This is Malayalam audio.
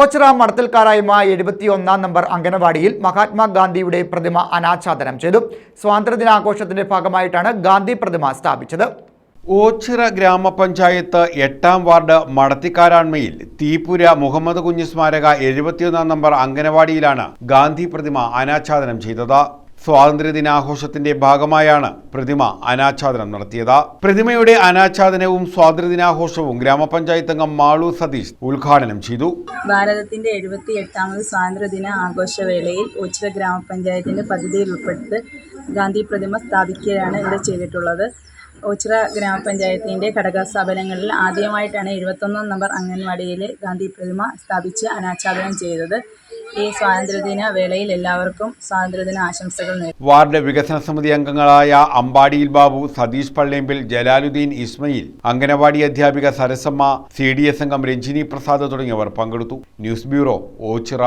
ഓച്ചിറ മടത്തൽക്കാരായ്മ എഴുപത്തിയൊന്നാം നമ്പർ അംഗനവാടിയിൽ മഹാത്മാഗാന്ധിയുടെ പ്രതിമ അനാച്ഛാദനം ചെയ്തു. സ്വാതന്ത്ര്യദിനാഘോഷത്തിന്റെ ഭാഗമായിട്ടാണ് ഗാന്ധി പ്രതിമ സ്ഥാപിച്ചത്. ഓച്ചിറ ഗ്രാമപഞ്ചായത്ത് എട്ടാം വാർഡ് മടത്തിക്കാരാൺമയിൽ തീപുര മുഹമ്മദ് കുഞ്ഞ് സ്മാരക എഴുപത്തിയൊന്നാം നമ്പർ അംഗനവാടിയിലാണ് ഗാന്ധി പ്രതിമ അനാച്ഛാദനം ചെയ്തത്. സ്വാതന്ത്ര്യദിനാഘോഷത്തിന്റെ ഭാഗമായാണ് പ്രതിമ അനാച്ഛാദനം നടത്തിയത്. പ്രതിമയുടെ അനാച്ഛാദനവും സ്വാതന്ത്ര്യദിനാഘോഷവും ഗ്രാമപഞ്ചായത്ത് അംഗം മാളു സതീഷ് ഉദ്ഘാടനം ചെയ്തു. ഭാരതത്തിന്റെ എഴുപത്തി എട്ടാമത് സ്വാതന്ത്ര്യദിന ആഘോഷവേളയിൽ ഓച്ചിറ ഗ്രാമപഞ്ചായത്തിന്റെ പദ്ധതിയിൽ ഉൾപ്പെടുത്ത് ഗാന്ധി പ്രതിമ സ്ഥാപിക്കുകയാണ് ഇവിടെ ചെയ്തിട്ടുള്ളത്. ഓച്ചിറ ഗ്രാമപഞ്ചായത്തിന്റെ ഘടകസ്ഥാപനങ്ങളിൽ ആദ്യമായിട്ടാണ് എഴുപത്തൊന്നാം നമ്പർ അംഗൻവാടിയിൽ ഗാന്ധി പ്രതിമ സ്ഥാപിച്ച് അനാച്ഛാദനം ചെയ്തത്. ഈ സ്വാതന്ത്ര്യദിന വേളയിൽ എല്ലാവർക്കും സ്വാതന്ത്ര്യദിന ആശംസകൾ നേരുന്നു. വാർഡ് വികസന സമിതി അംഗങ്ങളായ അമ്പാടിയിൽ ബാബു സതീഷ് പള്ളിയമ്പിൽ ജലാലുദ്ദീൻ ഇസ്മയിൽ അംഗനവാടി അധ്യാപിക സരസമ്മ സി ഡി എസ് അംഗം രഞ്ജിനി പ്രസാദ് തുടങ്ങിയവർ പങ്കെടുത്തു. News bureau Ochira.